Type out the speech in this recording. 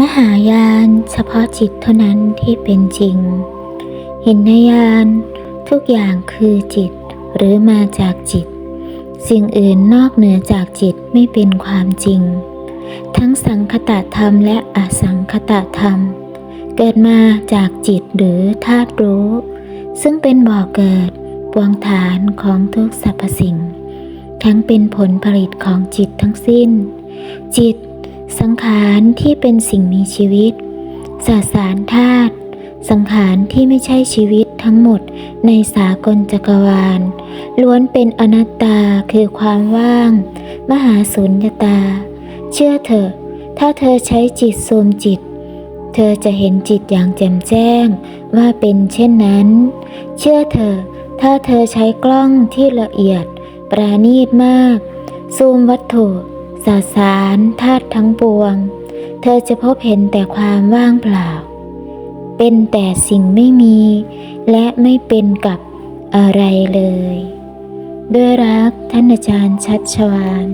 มหายานเฉพาะจิตเท่านั้นที่เป็นจริง หินยานทุกอย่างคือจิตหรือมาจากจิต สิ่งอื่นนอกเหนือจากจิตไม่เป็นความจริง ทั้งสังคตธรรมและอสังคตธรรม เกิดมาจากจิตหรือธาตุรู้ ซึ่งเป็นบ่อเกิดปวงฐานของทุกสรรพสิ่ง ทั้งเป็นผลผลิตของจิตทั้งสิ้น จิต สังขารที่เป็นสิ่งมีชีวิต สสารธาตุสังขารที่ไม่ใช่ชีวิตทั้งหมดในสากลจักรวาล ล้วนเป็นอนัตตาคือความว่าง มหาสุญญตา เชื่อเถอะ ถ้าเธอใช้จิตซูมจิต เธอจะเห็นจิตอย่างแจ่มแจ้งว่าเป็นเช่นนั้น เชื่อเถอะ ถ้าเธอใช้กล้องที่ละเอียด ปราณีตมาก ซูมวัตถุ สสารธาตุทั้งปวง เธอจะพบเห็นแต่ความว่างเปล่า เป็นแต่สิ่งไม่มี และไม่เป็นกับอะไรเลย ด้วยรักท่านอาจารย์ชัดชวาน